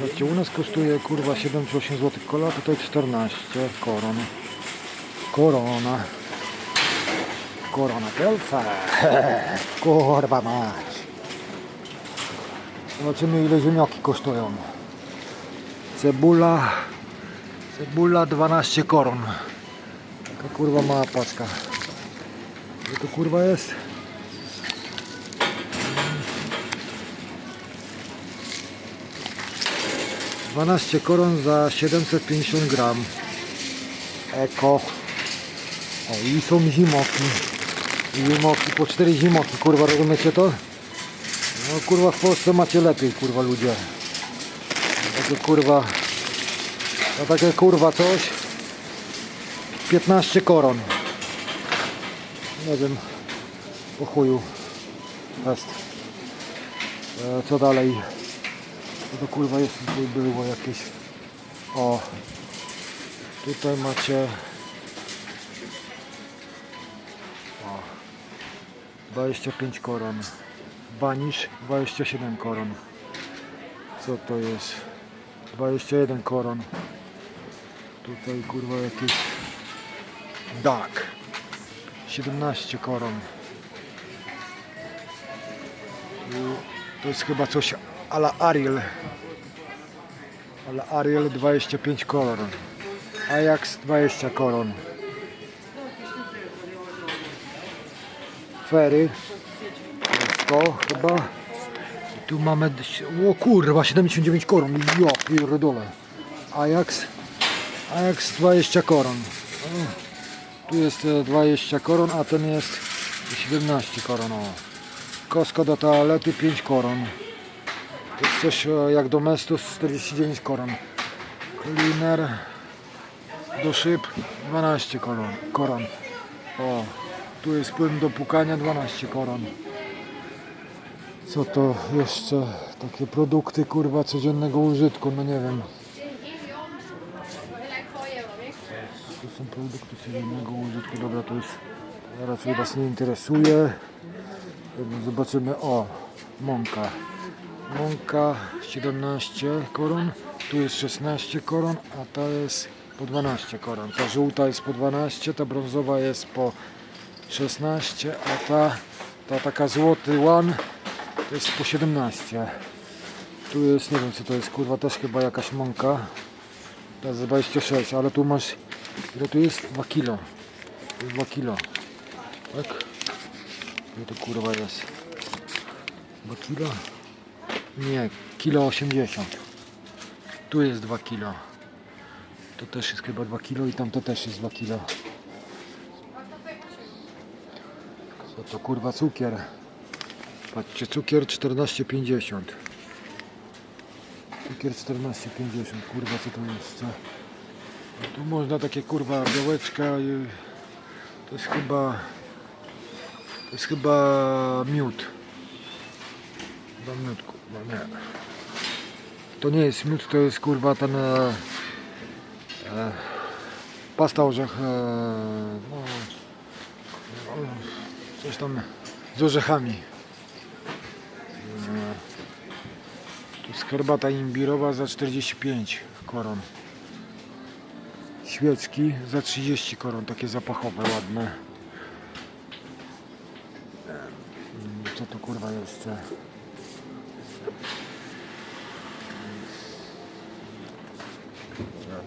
Zobaczcie, u nas kosztuje kurwa 7 czy 8 zł kola, tutaj 14 koron. Korona. Korona Pelca. Kurwa mać. Zobaczymy ile ziemniaki kosztują. Cebula. Cebula 12 koron. Taka kurwa mała paczka. Co to kurwa jest? 12 koron za 750 gram. Eko. O i są zimoki. Zimoki, po 4 zimoki, kurwa, rozumiecie to? No kurwa w Polsce macie lepiej, kurwa ludzie. Takie kurwa, a takie kurwa coś. 15 koron. Nie wiem, po chuju jest. E, co dalej? To kurwa jest tutaj było jakieś. O, tutaj macie. O, 25 koron. Banisz 27 koron. Co to jest? 21 koron. Tutaj kurwa jakieś. Duck. 17 koron. I to jest chyba coś ala Ariel. Ale Ariel 25 koron. Ajax 20 koron. Ferry. To jest to chyba. I tu mamy. O kurwa, 79 koron. Ja pierdolę. Ajax. Ajax 20 koron. Tu jest e, 20 koron, a ten jest 17 koron. Kosko do toalety 5 koron. To jest coś jak Domestos 49 koron. Cleaner do szyb 12 koron. koron. O, tu jest płyn do pukania 12 koron. Co to jeszcze? Takie produkty kurwa codziennego użytku, no nie wiem. To są produkty codziennego użytku. Dobra, to jest raczej Was nie interesuje. Zobaczymy. O, mąka. Mąka 17 koron. Tu jest 16 koron, a ta jest po 12 koron. Ta żółta jest po 12, ta brązowa jest po 16, a ta, ta taka złoty one to jest po 17. Tu jest, nie wiem co to jest, kurwa, też chyba jakaś mąka. To jest 26, ale tu masz, ile tu jest? 2 kilo. To jest 2 kilo. Tak? Ile to kurwa jest? 2 kilo? Nie, kilo 80. Tu jest 2 kilo. To też jest chyba 2 kilo i tam to też jest 2 kilo. Co to kurwa cukier? Patrzcie, cukier 14,50. Cukier 14,50. Kurwa, co to jest? No tu można takie kurwa białeczka. To jest chyba. To jest chyba miód. Chyba miód, kurwa, nie. To nie jest miód, to jest kurwa ten. E, e, pasta orzech. E, no, no, coś tam z orzechami. Tu jest herbata imbirowa za 45 koron. Świecki za 30 koron, takie zapachowe, ładne. Em, Co to kurwa jeszcze?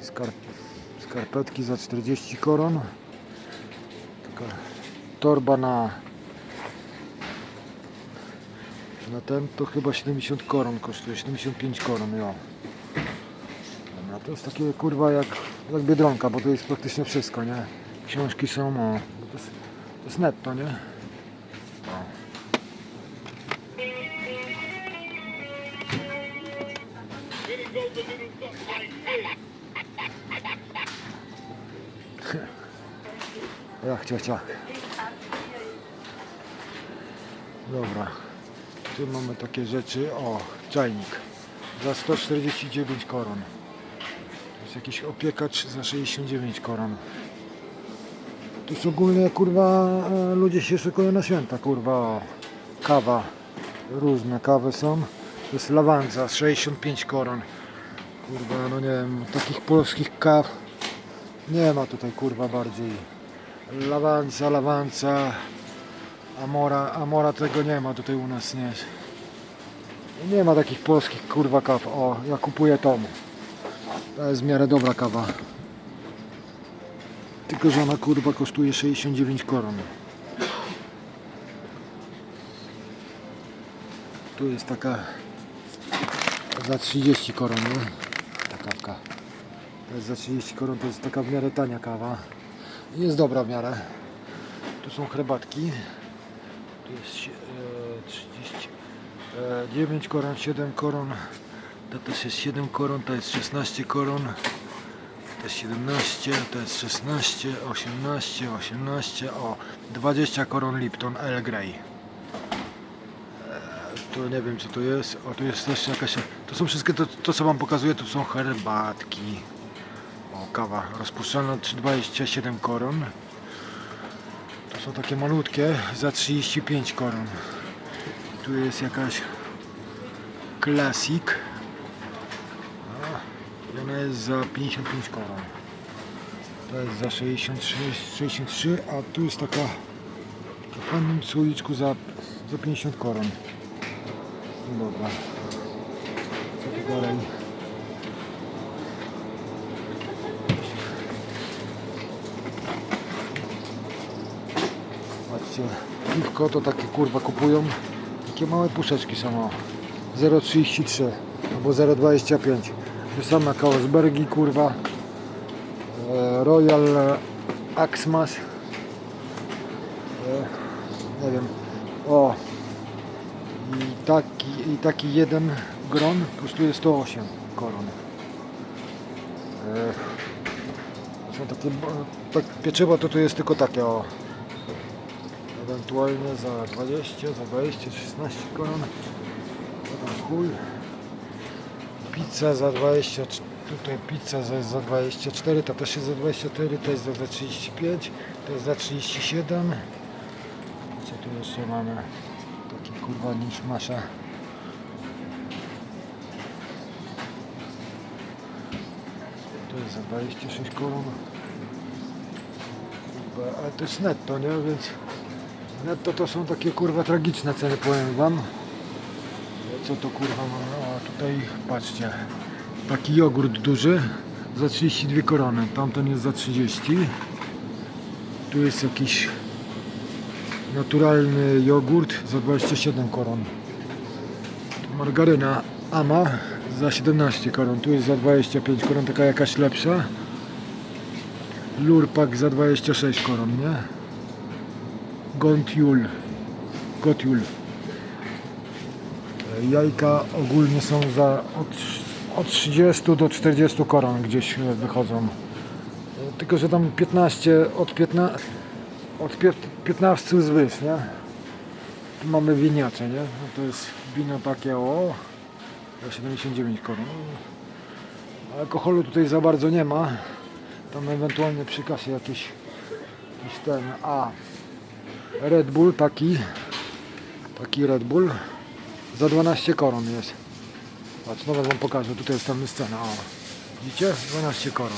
Skarp skarpetki za 40 koron. Taka torba na na ten to chyba 70 koron kosztuje, 75 koron, jo. Dobra, to jest takie kurwa jak, jak Biedronka, bo to jest praktycznie wszystko, nie? Książki są, o, bo to jest, to jest netto, nie? Jak ciach, ciach. Dobra. Tu mamy takie rzeczy. O, czajnik. Za 149 koron. To jest jakiś opiekacz za 69 koron. Tu jest ogólnie kurwa e, ludzie się szykują na święta, kurwa. O, kawa. Różne kawy są. To jest lawanza 65 koron. Kurwa, no nie wiem, takich polskich kaw nie ma tutaj kurwa bardziej. Lawanca, lawanca, Amora, Amora tego nie ma tutaj u nas, nie. Nie ma takich polskich kurwa kaw. O, ja kupuję tą. To jest w miarę dobra kawa. Tylko, że ona kurwa kosztuje 69 koron. Tu jest taka za 30 koron, nie? Kawka. To jest za 30 koron, to jest taka w miarę tania kawa. Jest dobra w miarę. Tu są herbatki. Tu jest e, 30, e, 9 koron, 7 koron. To też jest 7 koron, to jest 16 koron. To jest 17, to jest 16, 18, 18, o 20 koron Lipton Earl Grey. To nie wiem co to jest. O, tu jest też jakaś. To są wszystkie to, to co wam pokazuję, to są herbatki. O, kawa rozpuszczalna 27 koron. To są takie malutkie za 35 koron. Tu jest jakaś Classic. A, i ona jest za 55 koron. To jest za 63, 63 a tu jest taka w fajnym słoiczku za, za 50 koron. Dobra. Co dalej? Patrzcie, piwko to takie kurwa kupują. Takie małe puszeczki są o 0,33 albo 0,25. To same Carlsbergi kurwa. E, Royal Axmas. E, nie wiem. O, i taki, I taki jeden gron kosztuje 108 koron. E, Są takie, tak pieczywo to tu jest tylko takie o. Ewentualnie za 20, za 20, 16 koron. Tam chuj. Pizza za 20, tutaj pizza za, za 24, ta też jest za 24, to jest za, za 35, to jest za 37. Co tu jeszcze mamy? Taki kurwa niż masza. To jest za 26 koron. Ale to jest netto, nie? Więc netto to są takie kurwa tragiczne ceny, powiem wam. Co to kurwa mamy? O, tutaj patrzcie. Taki jogurt duży za 32 korony. Tamten jest za 30. Tu jest jakiś naturalny jogurt za 27 koron. Margaryna Ama za 17 koron. Tu jest za 25 koron, taka jakaś lepsza. Lurpak za 26 koron, nie? Gontjul. Gotjul. E, Jajka ogólnie są za od, od 30 do 40 koron gdzieś wychodzą. Tylko, że tam 15 od 15 od pię- 15 zwyż, nie? Tu mamy winiacze, nie? No to jest wino takie o za 79 koron. Alkoholu tutaj za bardzo nie ma. Tam ewentualnie przy kasie jakieś, jakiś ten, a Red Bull taki, taki Red Bull za 12 koron jest. Patrz, nawet wam pokażę, tutaj jest tam scena, o. Widzicie? 12 koron.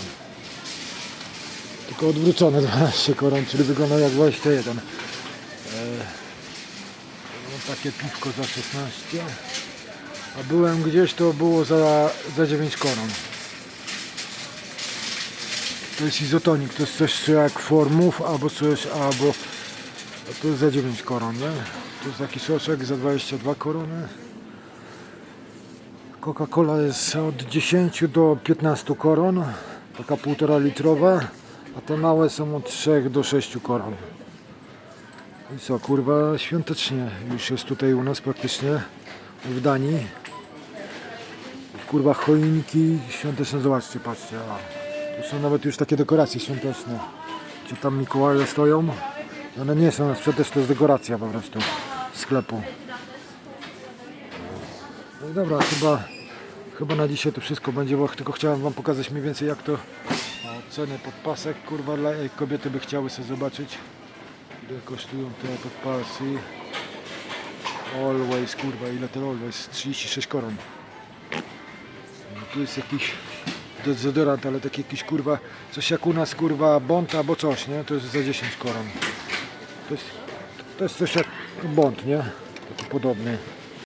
Tylko odwrócone 12 koron, czyli wygląda jak 21. E, no, takie piwko za 16. A byłem gdzieś, to było za, za 9 koron. To jest izotonik, to jest coś jak formów, albo coś, albo to jest za 9 koron, nie? To jest taki soczek za 22 korony. Coca-Cola jest od 10 do 15 koron, taka półtora litrowa, a te małe są od 3 do 6 koron. I co, kurwa, świątecznie już jest tutaj u nas praktycznie w Danii. Kurwa, choinki świąteczne, zobaczcie, patrzcie. A, tu są nawet już takie dekoracje świąteczne. Gdzie tam Mikołaje stoją. One nie są na sprzedaż, to jest dekoracja po prostu sklepu. No i dobra, chyba, chyba na dzisiaj to wszystko będzie, bo tylko chciałem wam pokazać mniej więcej jak to o, ceny podpasek, kurwa, dla kobiety by chciały sobie zobaczyć ile kosztują te podpasy. Always, kurwa, ile to always? 36 koron. No tu jest jakiś dezodorant, ale taki jakiś kurwa, coś jak u nas kurwa Bond albo coś, nie? To jest za 10 koron. To jest, to jest coś jak Bond, nie? Taki podobny.